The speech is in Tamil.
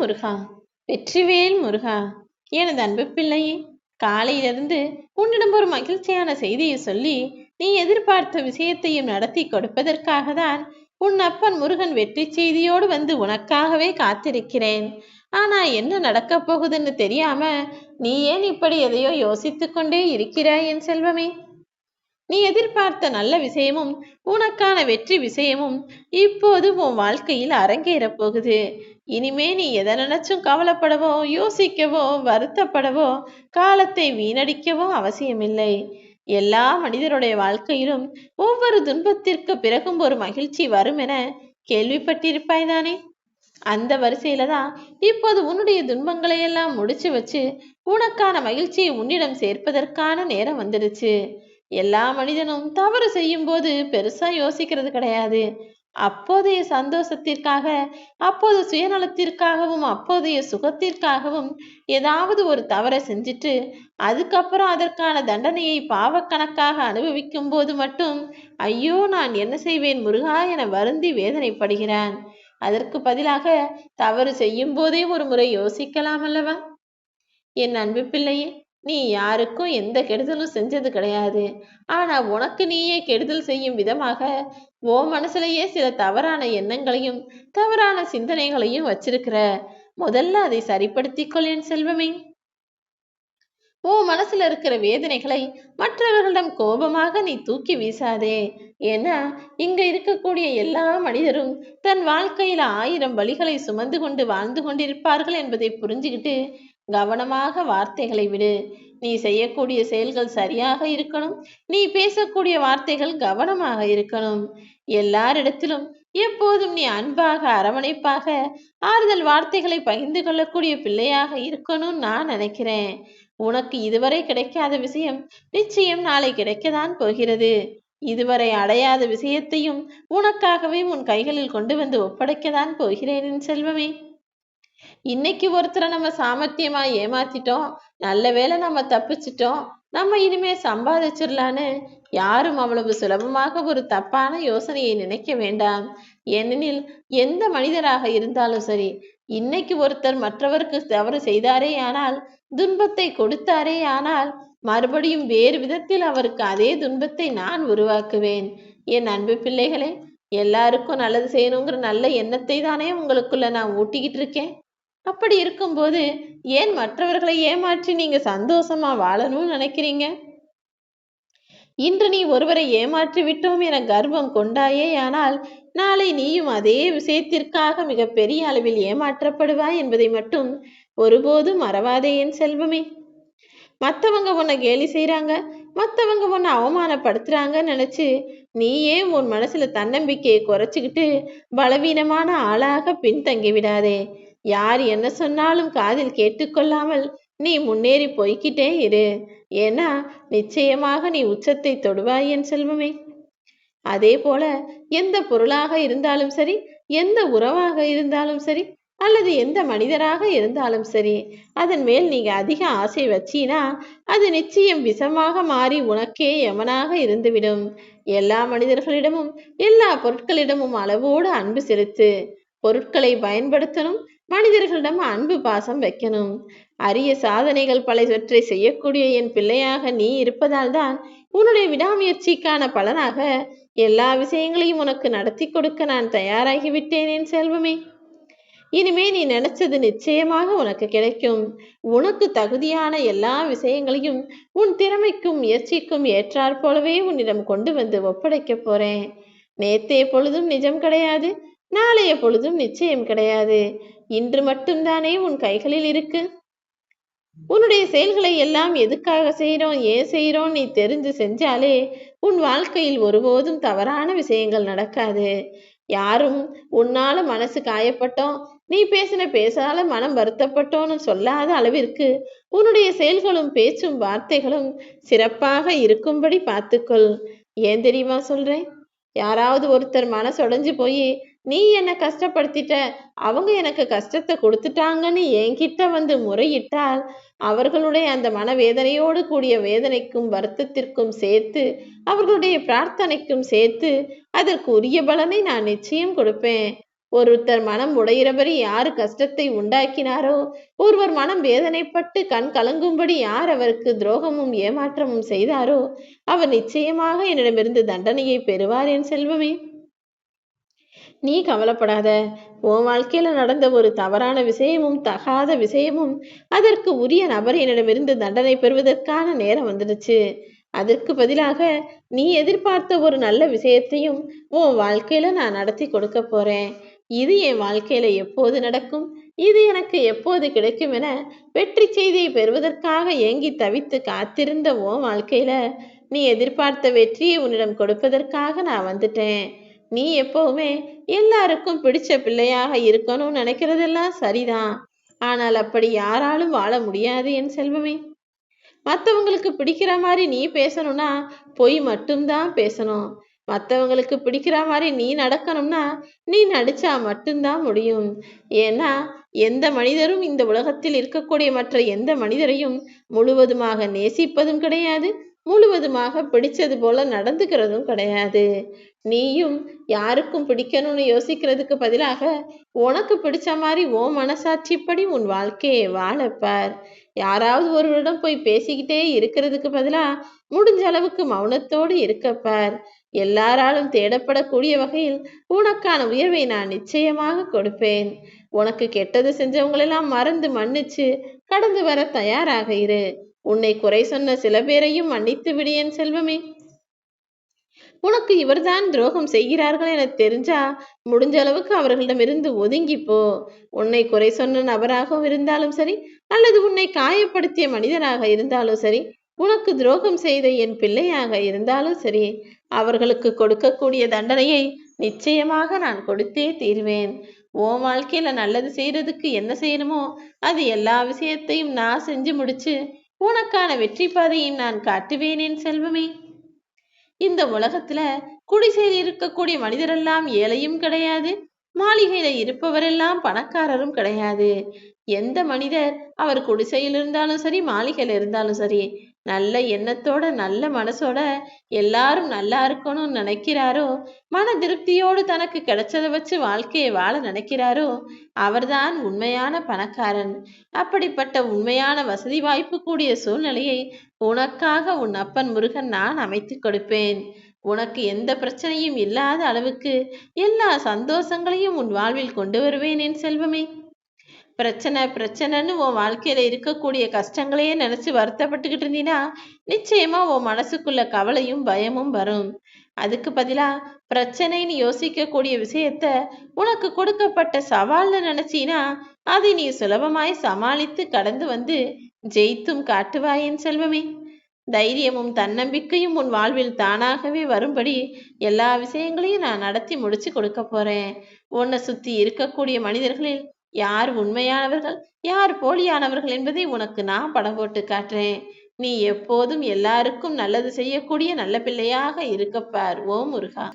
முருகா. வெற்றிவேல் முருகா. எனது அன்பு பிள்ளையே காலையிலிருந்து உன்னிடம் ஒரு மகிழ்ச்சியான செய்தியை சொல்லி நீ எதிர்பார்த்த விஷயத்தையும் நடத்தி கொடுப்பதற்காக தான் உன் அப்பன் முருகன் வெற்றி செய்தியோடு வந்து உனக்காகவே காத்திருக்கிறேன். ஆனா என்ன நடக்கப் போகுதுன்னு தெரியாம நீ ஏன் இப்படி எதையோ யோசித்துக் கொண்டே இருக்கிறாய் என் செல்வமே? நீ எதிர்பார்த்த நல்ல விஷயமும் உனக்கான வெற்றி விஷயமும் இப்போது உன் வாழ்க்கையில் அரங்கேறப் போகுது. இனிமே நீ எதை நினைச்சும் கவலைப்படவோ யோசிக்கவோ வருத்தப்படவோ காலத்தை வீணடிக்கவோ அவசியமில்லை. எல்லா மனிதருடைய வாழ்க்கையிலும் ஒவ்வொரு துன்பத்திற்கு பிறகும் ஒரு மகிழ்ச்சி வரும் என கேள்விப்பட்டிருப்பாய் தானே? அந்த வரிசையில தான் இப்போது உன்னுடைய துன்பங்களை எல்லாம் முடிச்சு வச்சு உனக்கான மகிழ்ச்சியை உன்னிடம் சேர்ப்பதற்கான நேரம் வந்துடுச்சு. எல்லா மனிதனும் தவறு செய்யும் போது பெருசா யோசிக்கிறது கிடையாது. அப்போதைய சந்தோஷத்திற்காக அப்போது சுயநலத்திற்காகவும் அப்போதைய சுகத்திற்காகவும் ஏதாவது ஒரு தவறை செஞ்சுட்டு அதுக்கப்புறம் அதற்கான தண்டனையை பாவக்கணக்காக அனுபவிக்கும் போது மட்டும் ஐயோ நான் என்ன செய்வேன் முருகா என வருந்தி வேதனைப்படுகிறான். அதற்கு பதிலாக தவறு செய்யும் போதே ஒரு முறை யோசிக்கலாம் அல்லவா? என் அன்பு பிள்ளையே நீ யாருக்கும் எந்த கெடுதலும் செஞ்சது கிடையாது. ஆனா உனக்கு நீயே கெடுதல் செய்யும் விதமாக ஓ மனசுலயே சில தவறான எண்ணங்களையும் தவறான சிந்தனைகளையும் வச்சிருக்கிற. முதல்ல அதை சரிப்படுத்திக் என் செல்வமே. ஓ மனசுல இருக்கிற வேதனைகளை மற்றவர்களிடம் கோபமாக நீ தூக்கி வீசாதே. ஏன்னா இங்க இருக்கக்கூடிய எல்லா மனிதரும் தன் வாழ்க்கையில ஆயிரம் வழிகளை சுமந்து கொண்டு வாழ்ந்து கொண்டிருப்பார்கள் என்பதை புரிஞ்சுக்கிட்டு கவனமாக வார்த்தைகளை விடு. நீ செய்யக்கூடிய செயல்கள் சரியாக இருக்கணும். நீ பேசக்கூடிய வார்த்தைகள் கவனமாக இருக்கணும். எல்லாரிடத்திலும் எப்போதும் நீ அன்பாக அரவணைப்பாக ஆறுதல் வார்த்தைகளை பகிர்ந்து கொள்ளக்கூடிய பிள்ளையாக இருக்கணும் நான் நினைக்கிறேன். உனக்கு இதுவரை கிடைக்காத விஷயம் நிச்சயம் நாளை கிடைக்கத்தான் போகிறது. இதுவரை அடையாத விஷயத்தையும் உனக்காகவே உன் கைகளில் கொண்டு வந்து ஒப்படைக்கத்தான் போகிறேன் என் செல்வமே. இன்னைக்கு ஒருத்தரை நம்ம சாமர்த்தியமா ஏமாத்திட்டோம் நல்ல வேளை நம்ம தப்பிச்சிட்டோம் நம்ம இனிமே சம்பாதிச்சிடலான்னு யாரும் அவ்வளவு சுலபமாக ஒரு தப்பான யோசனையை நினைக்க வேண்டாம். ஏனெனில் எந்த மனிதராக இருந்தாலும் சரி இன்னைக்கு ஒருத்தர் மற்றவருக்கு தவறு செய்தாரே ஆனால் துன்பத்தை கொடுத்தாரே ஆனால் மறுபடியும் வேறு விதத்தில் அவருக்கு அதே துன்பத்தை நான் உருவாக்குவேன். என் அன்பு பிள்ளைகளே எல்லாருக்கும் நல்லது செய்யணுங்கிற நல்ல எண்ணத்தை தானே உங்களுக்குள்ள நான் ஊட்டிக்கிட்டு இருக்கேன். அப்படி இருக்கும்போது ஏன் மற்றவர்களை ஏமாற்றி நீங்க சந்தோஷமா வாழணும்னு நினைக்கிறீங்க? இன்று நீ ஒருவரை ஏமாற்றி விட்டோம் என கர்வம் கொண்டாயே ஆனால் நாளை நீயும் அதே விஷயத்திற்காக மிக பெரிய அளவில் ஏமாற்றப்படுவாய் என்பதை மட்டும் ஒருபோதும் மறவாதே என் செல்வமே. மற்றவங்க உன்னை கேலி செய்கிறாங்க மற்றவங்க உன்னை அவமானப்படுத்துறாங்கன்னு நினச்சி நீயே உன் மனசுல தன்னம்பிக்கையை குறைச்சிக்கிட்டு பலவீனமான ஆளாக பின்தங்கி விடாதே. யார் என்ன சொன்னாலும் காதில் கேட்டுக்கொள்ளாமல் நீ முன்னேறி போய்கிட்டே இரு. ஏன்னா நிச்சயமாக நீ உச்சத்தை தொடுவாய் என் செல்வமே. அதே போல எந்த பொருளாக இருந்தாலும் சரி எந்த உறவாக இருந்தாலும் சரி அல்லது எந்த மனிதராக இருந்தாலும் சரி அதன் மேல் நீங்க அதிக ஆசை வச்சீனா அது நிச்சயம் விஷமாக மாறி உனக்கே எமனாக இருந்துவிடும். எல்லா மனிதர்களிடமும் எல்லா பொருட்களிடமும் அளவோடு அன்பு செலுத்து. பொருட்களை பயன்படுத்தணும் மனிதர்களிடம் அன்பு பாசம் வைக்கணும். அரிய சாதனைகள் பலவற்றை செய்யக்கூடிய என் பிள்ளையாக நீ இருப்பதால் தான் உன்னுடைய விடாமுயற்சிக்கான பலனாக எல்லா விஷயங்களையும் உனக்கு நடத்தி கொடுக்க நான் தயாராகிவிட்டேன் என் செல்வமே. இனிமே நீ நினைச்சது நிச்சயமாக உனக்கு கிடைக்கும். உனக்கு தகுதியான எல்லா விஷயங்களையும் உன் திறமைக்கும் முயற்சிக்கும் ஏற்றாற் போலவே உன்னிடம் கொண்டு வந்து ஒப்படைக்க போறேன். நேத்தே பொழுதும் நிஜம் கிடையாது. நாளைய பொழுதும் நிச்சயம் கிடையாது. இன்று மட்டும்தானே உன் கைகளில் இருக்கு? உன்னுடைய செயல்களை எல்லாம் எதுக்காக செய்கிறோம் ஏன் செய்கிறோம் நீ தெரிஞ்சு செஞ்சாலே உன் வாழ்க்கையில் ஒருபோதும் தவறான விஷயங்கள் நடக்காது. யாரும் உன்னால மனசு காயப்பட்டோம் நீ பேசின பேசால மனம் வருத்தப்பட்டோன்னு சொல்லாத அளவிற்கு உன்னுடைய செயல்களும் பேச்சும் வார்த்தைகளும் சிறப்பாக இருக்கும்படி பார்த்துக்கொள். ஏன் தெரியுமா சொல்றேன்? யாராவது ஒருத்தர் மனசொடைஞ்சு போய் நீ என்ன கஷ்டப்படுத்திட்ட? அவங்க எனக்கு கஷ்டத்தை கொடுத்துட்டாங்கன்னு என்கிட்ட வந்து முறையிட்டால் அவர்களுடைய அந்த மனவேதனையோடு கூடிய வேதனைக்கும் வருத்தத்திற்கும் சேர்த்து அவர்களுடைய பிரார்த்தனைக்கும் சேர்த்து அதற்கு உரிய பலனை நான் நிச்சயம் கொடுப்பேன். ஒருத்தர் மனம் உடையிறபடி யாரு கஷ்டத்தை உண்டாக்கினாரோ ஒருவர் மனம் வேதனைப்பட்டு கண் கலங்கும்படி யார் அவருக்கு துரோகமும் ஏமாற்றமும் செய்தாரோ அவர் நிச்சயமாக என்னிடமிருந்து தண்டனையை பெறுவார் என் செல்வமே. நீ கவலைப்படாத. உன் வாழ்க்கையில நடந்த ஒரு தவறான விஷயமும் தகாத விஷயமும் அதற்கு உரிய நபர் என்னிடமிருந்து தண்டனை பெறுவதற்கான நேரம் வந்துடுச்சு. அதற்கு பதிலாக நீ எதிர்பார்த்த ஒரு நல்ல விஷயத்தையும் உன் வாழ்க்கையில நான் நடத்தி கொடுக்க போறேன். இது என் வாழ்க்கையில எப்போது நடக்கும்? இது எனக்கு எப்போது கிடைக்கும் என வெற்றி செய்தியை பெறுவதற்காக ஏங்கி தவித்து காத்திருந்த உன் வாழ்க்கையில நீ எதிர்பார்த்த வெற்றியை உன்னிடம் கொடுப்பதற்காக நான் வந்துட்டேன். நீ எப்பவுமே எல்லாருக்கும் பிடிச்ச பிள்ளையாக இருக்கணும்னு நினைக்கிறதெல்லாம் சரிதான். ஆனால் அப்படி யாராலும் வாழ முடியாது என் செல்வமே. மற்றவங்களுக்கு பிடிக்கிற மாதிரி நீ பேசணும்னா பொய் மட்டும்தான் பேசணும். மற்றவங்களுக்கு பிடிக்கிற மாதிரி நீ நடக்கணும்னா நீ நடிச்சா மட்டும்தான் முடியும். ஏன்னா எந்த மனிதரும் இந்த உலகத்தில் இருக்கக்கூடிய மற்ற எந்த மனிதரையும் முழுவதுமாக நேசிப்பதும் கிடையாது. முழுவதுமாக பிடிச்சது போல நடந்துக்கிறதும் கிடையாது. நீயும் யாருக்கும் பிடிக்கணும்னு யோசிக்கிறதுக்கு பதிலாக உனக்கு பிடிச்ச மாதிரி ஓ மனசாட்சிப்படி உன் வாழ்க்கையை வாழப்பார் யாராவது ஒருவரிடம் போய் பேசிக்கிட்டே இருக்கிறதுக்கு பதிலா முடிஞ்ச அளவுக்கு மௌனத்தோடு இருக்கப்பார் எல்லாராலும் தேடப்படக்கூடிய வகையில் உனக்கான உயர்வை நான் நிச்சயமாக கொடுப்பேன். உனக்கு கெட்டது செஞ்சவங்களெல்லாம் மறந்து மன்னிச்சு கடந்து வர தயாராக இரு. உன்னை குறை சொன்ன சில பேரையும் மன்னித்து விடு என் செல்வமே. உனக்கு இவர்தான் துரோகம் செய்கிறார்கள் என தெரிஞ்சா முடிஞ்ச அளவுக்கு அவர்களிடமிருந்து ஒதுங்கிப்போ உன்னை குறை சொன்ன நபராகவும் இருந்தாலும் சரி அல்லது உன்னை காயப்படுத்திய மனிதனாக இருந்தாலும் சரி உனக்கு துரோகம் செய்த என் பிள்ளையாக இருந்தாலும் சரி அவர்களுக்கு கொடுக்கக்கூடிய தண்டனையை நிச்சயமாக நான் கொடுத்தே தீர்வேன். ஓ வாழ்க்கையில நல்லது செய்யறதுக்கு என்ன செய்யணுமோ அது எல்லா விஷயத்தையும் நான் செஞ்சு முடிச்சு உனக்கான வெற்றி பாதையும் நான் காட்டுவேன் என் செல்வமே. இந்த உலகத்துல குடிசையில் இருக்கக்கூடிய மனிதரெல்லாம் ஏழையும் கிடையாது. மாளிகையில இருப்பவரெல்லாம் பணக்காரரும் கிடையாது. எந்த மனிதர் அவர் குடிசையில் இருந்தாலும் சரி மாளிகையில இருந்தாலும் சரி நல்ல எண்ணத்தோட நல்ல மனசோட எல்லாரும் நல்லா இருக்கணும்னு நினைக்கிறாரோ மன திருப்தியோடு தனக்கு கிடைச்சதை வச்சு வாழ்க்கையை வாழ நினைக்கிறாரோ அவர்தான் உண்மையான பணக்காரன். அப்படிப்பட்ட உண்மையான வசதி வாய்ப்பு கூடிய சூழ்நிலையை உனக்காக உன் அப்பன் முருகன் நான் அமைத்து கொடுப்பேன். உனக்கு எந்த பிரச்சனையும் இல்லாத அளவுக்கு எல்லா சந்தோஷங்களையும் உன் வாழ்வில் கொண்டு வருவேன் என் செல்வமே. பிரச்சனை பிரச்சனைன்னு உன் வாழ்க்கையில இருக்கக்கூடிய கஷ்டங்களையே நினைச்சு வருத்தப்பட்டுக்கிட்டு இருந்தீன்னா நிச்சயமா உன் மனசுக்குள்ள கவலையும் பயமும் வரும். அதுக்கு பதிலா பிரச்சனைன்னு யோசிக்கக்கூடிய விஷயத்த உனக்கு கொடுக்கப்பட்ட சவால்னு நினைச்சீனா அதை நீ சுலபமாய் சமாளித்து கடந்து வந்து ஜெயித்தும் காட்டுவாயின் செல்வமே. தைரியமும் தன்னம்பிக்கையும் உன் வாழ்வில் தானாகவே வரும்படி எல்லா விஷயங்களையும் நான் நடத்தி முடிச்சு கொடுக்க போறேன். உன்னை சுத்தி இருக்கக்கூடிய மனிதர்களில் யார் உண்மையானவர்கள்? யார் போலியானவர்கள் என்பதை உனக்கு நான் படம் போட்டு காட்டுறேன். நீ எப்போதும் எல்லாருக்கும் நல்லது செய்யக்கூடிய நல்ல பிள்ளையாக இருக்கப்பார் ஓ முருகா.